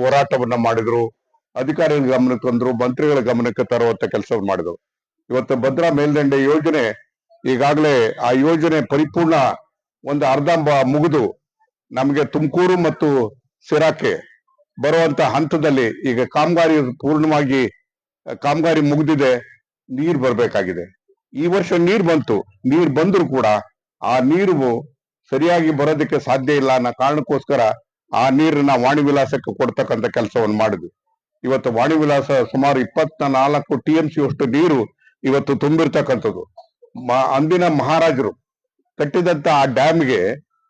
ಹೋರಾಟವನ್ನ ಮಾಡಿದ್ರು, ಅಧಿಕಾರಿಗಳ ಗಮನಕ್ಕೆ ತಂದ್ರು, ಮಂತ್ರಿಗಳ ಗಮನಕ್ಕೆ ತರುವಂತ ಕೆಲಸವನ್ನು ಮಾಡಿದ್ರು. ಇವತ್ತು ಭದ್ರಾ ಮೇಲ್ದಂಡೆ ಯೋಜನೆ ಈಗಾಗಲೇ ಆ ಯೋಜನೆ ಪರಿಪೂರ್ಣ ಒಂದು ಅರ್ಧ ಮುಗಿದು ನಮಗೆ ತುಮಕೂರು ಮತ್ತು ಸಿರಾಕೆ ಬರುವಂತ ಹಂತದಲ್ಲಿ ಈಗ ಕಾಮಗಾರಿ ಪೂರ್ಣವಾಗಿ, ಕಾಮಗಾರಿ ಮುಗಿದಿದೆ, ನೀರ್ ಬರಬೇಕಾಗಿದೆ. ಈ ವರ್ಷ ನೀರ್ ಬಂತು, ನೀರ್ ಬಂದರೂ ಕೂಡ ಆ ನೀರು ಸರಿಯಾಗಿ ಬರೋದಕ್ಕೆ ಸಾಧ್ಯ ಇಲ್ಲ ಅನ್ನೋ ಕಾರಣಕ್ಕೋಸ್ಕರ ಆ ನೀರನ್ನ ವಾಣಿ ವಿಲಾಸಕ್ಕೆ ಕೊಡ್ತಕ್ಕಂಥ ಕೆಲಸವನ್ನು ಮಾಡಿದ್ವಿ. ಇವತ್ತು ವಾಣಿ ವಿಲಾಸ ಸುಮಾರು ಇಪ್ಪತ್ತ ನಾಲ್ಕು ಟಿ ಎಂ ಸಿ ಅಷ್ಟು ನೀರು ಇವತ್ತು ತುಂಬಿರ್ತಕ್ಕಂಥದ್ದು. ಅಂದಿನ ಮಹಾರಾಜರು ಕಟ್ಟಿದಂತ ಆ ಡ್ಯಾಮ್ಗೆ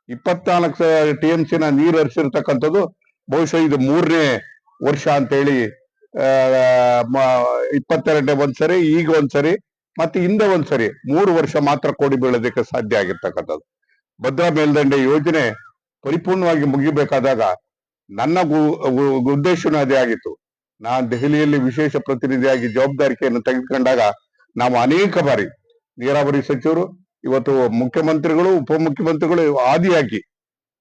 ಇಪ್ಪತ್ನಾಲ್ಕು ಟಿ ಎಂ ಸಿನ ನೀರು ಹರಿಸಿರ್ತಕ್ಕಂಥದ್ದು ಬಹುಶಃ ಇದು ಮೂರನೇ ವರ್ಷ ಅಂತೇಳಿ ಇಪ್ಪತ್ತೆರಡನೇ ಒಂದ್ಸರಿ, ಈಗ ಒಂದ್ಸರಿ, ಮತ್ತೆ ಹಿಂದೆ ಒಂದ್ಸರಿ, ಮೂರು ವರ್ಷ ಮಾತ್ರ ಕೋಡಿ ಬೀಳೋದಕ್ಕೆ ಸಾಧ್ಯ ಆಗಿರ್ತಕ್ಕಂಥದ್ದು. ಭದ್ರಾ ಮೇಲ್ದಂಡೆ ಯೋಜನೆ ಪರಿಪೂರ್ಣವಾಗಿ ಮುಗಿಬೇಕಾದಾಗ ನನ್ನ ಉದ್ದೇಶನೂ ಅದೇ ಆಗಿತ್ತು. ನಾನು ದೆಹಲಿಯಲ್ಲಿ ವಿಶೇಷ ಪ್ರತಿನಿಧಿಯಾಗಿ ಜವಾಬ್ದಾರಿಕೆಯನ್ನು ತೆಗೆದುಕೊಂಡಾಗ ನಾವು ಅನೇಕ ಬಾರಿ ನೀರಾವರಿ ಸಚಿವರು, ಇವತ್ತು ಮುಖ್ಯಮಂತ್ರಿಗಳು, ಉಪಮುಖ್ಯಮಂತ್ರಿಗಳು ಆದಿಯಾಗಿ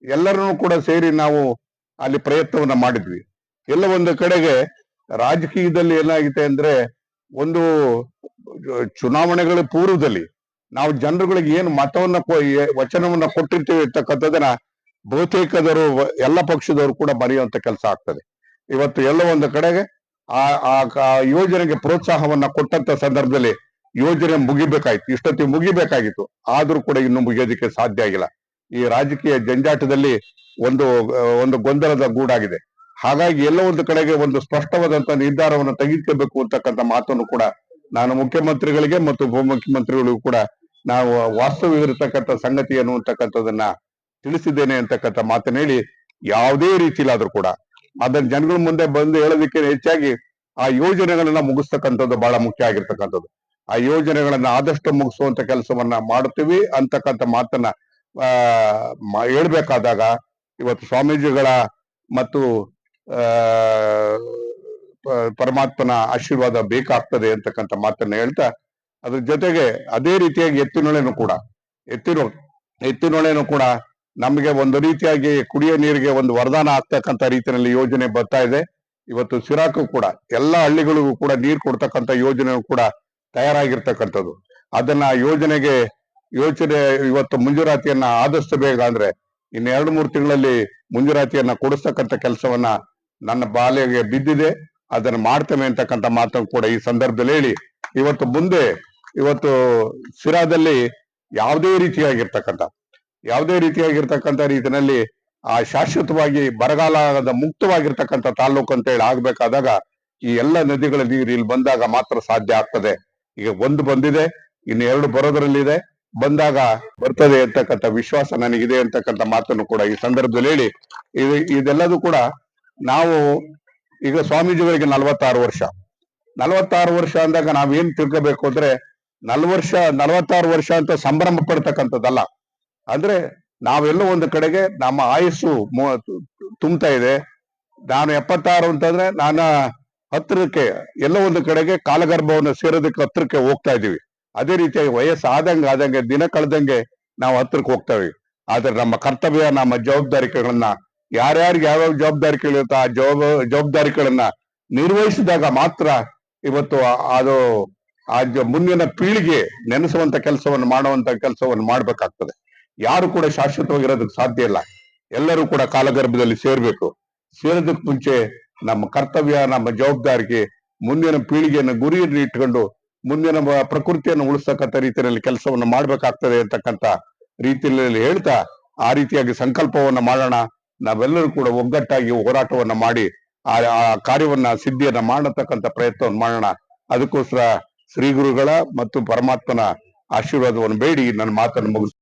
ಎಲ್ಲರನ್ನೂ ಕೂಡ ಸೇರಿ ನಾವು ಅಲ್ಲಿ ಪ್ರಯತ್ನವನ್ನ ಮಾಡಿದ್ವಿ. ಎಲ್ಲ ಒಂದು ಕಡೆಗೆ ರಾಜಕೀಯದಲ್ಲಿ ಏನಾಗಿದೆ ಅಂದ್ರೆ ಒಂದು ಚುನಾವಣೆಗಳ ಪೂರ್ವದಲ್ಲಿ ನಾವು ಜನರುಗಳಿಗೆ ಏನು ಮತವನ್ನ ವಚನವನ್ನ ಕೊಟ್ಟಿರ್ತೀವಿ ಇರ್ತಕ್ಕಂಥದನ್ನ ಬಹುತೇಕದವರು ಎಲ್ಲ ಪಕ್ಷದವರು ಕೂಡ ಬರೆಯುವಂತ ಕೆಲಸ ಆಗ್ತದೆ. ಇವತ್ತು ಎಲ್ಲ ಒಂದು ಕಡೆಗೆ ಆ ಆ ಯೋಜನೆಗೆ ಪ್ರೋತ್ಸಾಹವನ್ನ ಕೊಟ್ಟಂತ ಸಂದರ್ಭದಲ್ಲಿ ಯೋಜನೆ ಮುಗಿಬೇಕಾಯ್ತು. ಇಷ್ಟೊತ್ತಿಗೆ ಮುಗಿಬೇಕಾಗಿತ್ತು. ಆದ್ರೂ ಕೂಡ ಇನ್ನು ಮುಗಿಯೋದಕ್ಕೆ ಸಾಧ್ಯ ಆಗಿಲ್ಲ. ಈ ರಾಜಕೀಯ ಜಂಜಾಟದಲ್ಲಿ ಒಂದು ಒಂದು ಗೊಂದಲದ ಗೂಡಾಗಿದೆ. ಹಾಗಾಗಿ ಎಲ್ಲ ಒಂದು ಕಡೆಗೆ ಒಂದು ಸ್ಪಷ್ಟವಾದಂತ ನಿರ್ಧಾರವನ್ನು ತೆಗೆದುಕೋಬೇಕು ಅಂತಕ್ಕಂಥ ಮಾತನ್ನು ಕೂಡ ನಾನು ಮುಖ್ಯಮಂತ್ರಿಗಳಿಗೆ ಮತ್ತು ಉಪಮುಖ್ಯಮಂತ್ರಿಗಳಿಗೂ ಕೂಡ ನಾವು ವಾಸ್ತವವಿರತಕ್ಕಂಥ ಸಂಗತಿ ಅನ್ನುವಂತಕ್ಕಂಥದನ್ನ ತಿಳಿಸಿದ್ದೇನೆ ಅಂತಕ್ಕಂಥ ಮಾತನ್ನ ಹೇಳಿ ಯಾವುದೇ ರೀತಿಲಾದ್ರೂ ಕೂಡ ಅದನ್ನ ಜನಗಳ ಮುಂದೆ ಬಂದು ಹೇಳೋದಕ್ಕೆ ಹೆಚ್ಚಾಗಿ ಆ ಯೋಜನೆಗಳನ್ನ ಮುಗಿಸ್ತಕ್ಕಂಥದ್ದು ಬಹಳ ಮುಖ್ಯ ಆಗಿರ್ತಕ್ಕಂಥದ್ದು. ಆ ಯೋಜನೆಗಳನ್ನ ಆದಷ್ಟು ಮುಗಿಸುವಂತ ಕೆಲಸವನ್ನ ಮಾಡುತ್ತೀವಿ ಅಂತಕ್ಕಂಥ ಮಾತನ್ನ, ಆ ಹೇಳ್ಬೇಕಾದಾಗ ಇವತ್ತು ಸ್ವಾಮೀಜಿಗಳ ಮತ್ತು ಪರಮಾತ್ಮನ ಆಶೀರ್ವಾದ ಬೇಕಾಗ್ತದೆ ಅಂತಕ್ಕಂಥ ಮಾತನ್ನ ಹೇಳ್ತಾ, ಅದ್ರ ಜೊತೆಗೆ ಅದೇ ರೀತಿಯಾಗಿ ಎತ್ತಿನೊಳೆನೂ ಕೂಡ, ಎತ್ತಿನ, ಎತ್ತಿನೊಳೆನೂ ಕೂಡ ನಮಗೆ ಒಂದು ರೀತಿಯಾಗಿ ಕುಡಿಯೋ ನೀರಿಗೆ ಒಂದು ವರದಾನ ಆಗ್ತಕ್ಕಂಥ ರೀತಿಯಲ್ಲಿ ಯೋಜನೆ ಬರ್ತಾ ಇದೆ. ಇವತ್ತು ಸಿರಾಕು ಕೂಡ, ಎಲ್ಲಾ ಹಳ್ಳಿಗಳಿಗೂ ಕೂಡ ನೀರು ಕೊಡ್ತಕ್ಕಂಥ ಯೋಜನೆ ಕೂಡ ತಯಾರಾಗಿರ್ತಕ್ಕಂಥದ್ದು. ಅದನ್ನ ಯೋಜನೆಗೆ ಯೋಚನೆ ಇವತ್ತು ಮುಂಜೂರಾತಿಯನ್ನ ಆದಷ್ಟು ಬೇಗ ಅಂದ್ರೆ ಇನ್ನು ಎರಡು ಮೂರು ತಿಂಗಳಲ್ಲಿ ಮುಂಜೂರಾತಿಯನ್ನ ಕೊಡಿಸ್ತಕ್ಕಂಥ ಕೆಲಸವನ್ನ ನನ್ನ ಬಾಲ್ಯಗೆ ಬಿದ್ದಿದೆ. ಅದನ್ನ ಮಾಡ್ತೇವೆ ಅಂತಕ್ಕಂಥ ಮಾತನ್ನು ಕೂಡ ಈ ಸಂದರ್ಭದಲ್ಲಿ ಹೇಳಿ. ಇವತ್ತು ಮುಂದೆ, ಇವತ್ತು ಸಿರಾದಲ್ಲಿ ಯಾವುದೇ ರೀತಿಯಾಗಿರ್ತಕ್ಕಂಥ ಯಾವುದೇ ರೀತಿಯಾಗಿರ್ತಕ್ಕಂಥ ರೀತಿಯಲ್ಲಿ ಆ ಶಾಶ್ವತವಾಗಿ ಬರಗಾಲದ ಮುಕ್ತವಾಗಿರ್ತಕ್ಕಂಥ ತಾಲೂಕು ಅಂತ ಹೇಳಿ ಆಗ್ಬೇಕಾದಾಗ ಈ ಎಲ್ಲ ನದಿಗಳ ನೀರು ಇಲ್ಲಿ ಬಂದಾಗ ಮಾತ್ರ ಸಾಧ್ಯ ಆಗ್ತದೆ. ಈಗ ಒಂದು ಬಂದಿದೆ ಇನ್ನು ಎರಡು ಬರೋದ್ರಲ್ಲಿದೆ. ಬಂದಾಗ ಬರ್ತದೆ ಅಂತಕ್ಕಂಥ ವಿಶ್ವಾಸ ನನಗಿದೆ ಅಂತಕ್ಕಂಥ ಮಾತನ್ನು ಕೂಡ ಈ ಸಂದರ್ಭದಲ್ಲಿ ಹೇಳಿ. ಇದು, ಇದೆಲ್ಲದೂ ಕೂಡ ನಾವು ಈಗ ಸ್ವಾಮೀಜಿಗಳಿಗೆ ನಲವತ್ತಾರು ವರ್ಷ. ನಲವತ್ತಾರು ವರ್ಷ ಅಂದಾಗ ನಾವೇನ್ ತಿಳ್ಕೋಬೇಕು ಅಂದ್ರೆ ನಲ್ವರ್ಷ, ನಲವತ್ತಾರು ವರ್ಷ ಅಂತ ಸಂಭ್ರಮ ಪಡ್ತಕ್ಕಂಥದ್ದಲ್ಲ. ಅಂದ್ರೆ ನಾವೆಲ್ಲೋ ಒಂದು ಕಡೆಗೆ ನಮ್ಮ ಆಯಸ್ಸು ತುಂಬ್ತಾ ಇದೆ. ನಾನು ಎಪ್ಪತ್ತಾರು ಅಂತಂದ್ರೆ ನಾನು ಹತ್ತಿರಕ್ಕೆ ಎಲ್ಲೋ ಒಂದು ಕಡೆಗೆ ಕಾಲಗರ್ಭವನ್ನು ಸೇರೋದಕ್ಕೆ ಹತ್ತಿರಕ್ಕೆ ಹೋಗ್ತಾ ಇದೀವಿ ಅದೇ ರೀತಿಯಾಗಿ ವಯಸ್ಸು ಆದಂಗೆ ಆದಂಗೆ ದಿನ ಕಳೆದಂಗೆ ನಾವು ಹತ್ತಿರಕ್ಕೆ ಹೋಗ್ತೇವೆ. ಆದ್ರೆ ನಮ್ಮ ಕರ್ತವ್ಯ, ನಮ್ಮ ಜವಾಬ್ದಾರಿಗಳನ್ನ ಯಾರ್ಯಾರಿಗೆ ಯಾವ್ಯಾವ ಜವಾಬ್ದಾರಿಗಳಿರುತ್ತೆ ಆ ಜವಾಬ್ ಜವಾಬ್ದಾರಿಗಳನ್ನ ನಿರ್ವಹಿಸಿದಾಗ ಮಾತ್ರ ಇವತ್ತು ಅದು ಆ ಮುಂದಿನ ಪೀಳಿಗೆ ನೆನೆಸುವಂತ ಕೆಲಸವನ್ನು ಮಾಡುವಂತ ಕೆಲಸವನ್ನು ಮಾಡ್ಬೇಕಾಗ್ತದೆ. ಯಾರು ಕೂಡ ಶಾಶ್ವತವಾಗಿರೋದಕ್ಕೆ ಸಾಧ್ಯ ಇಲ್ಲ. ಎಲ್ಲರೂ ಕೂಡ ಕಾಲಗರ್ಭದಲ್ಲಿ ಸೇರ್ಬೇಕು. ಸೇರೋದಕ್ಕೆ ಮುಂಚೆ ನಮ್ಮ ಕರ್ತವ್ಯ, ನಮ್ಮ ಜವಾಬ್ದಾರಿಗೆ ಮುಂದಿನ ಪೀಳಿಗೆಯನ್ನು ಗುರಿಯನ್ನು ಇಟ್ಕೊಂಡು ಮುಂದಿನ ಪ್ರಕೃತಿಯನ್ನು ಉಳಿಸ್ತಕ್ಕಂಥ ರೀತಿಯಲ್ಲಿ ಕೆಲಸವನ್ನು ಮಾಡ್ಬೇಕಾಗ್ತದೆ ಅಂತಕ್ಕಂಥ ರೀತಿಯಲ್ಲಿ ಹೇಳ್ತಾ ಆ ರೀತಿಯಾಗಿ ಸಂಕಲ್ಪವನ್ನ ಮಾಡೋಣ. ನಾವೆಲ್ಲರೂ ಕೂಡ ಒಗ್ಗಟ್ಟಾಗಿ ಹೋರಾಟವನ್ನ ಮಾಡಿ ಆ ಆ ಕಾರ್ಯವನ್ನ, ಸಿದ್ಧಿಯನ್ನ ಮಾಡತಕ್ಕಂಥ ಪ್ರಯತ್ನವನ್ನು ಮಾಡೋಣ. ಅದಕ್ಕೋಸ್ಕರ ಶ್ರೀ ಗುರುಗಳ ಮತ್ತು ಪರಮಾತ್ಮನ ಆಶೀರ್ವಾದವನ್ನು ಬೇಡಿ. ನನ್ನ ಮಾತನ್ನು ಮುಗಿಸ್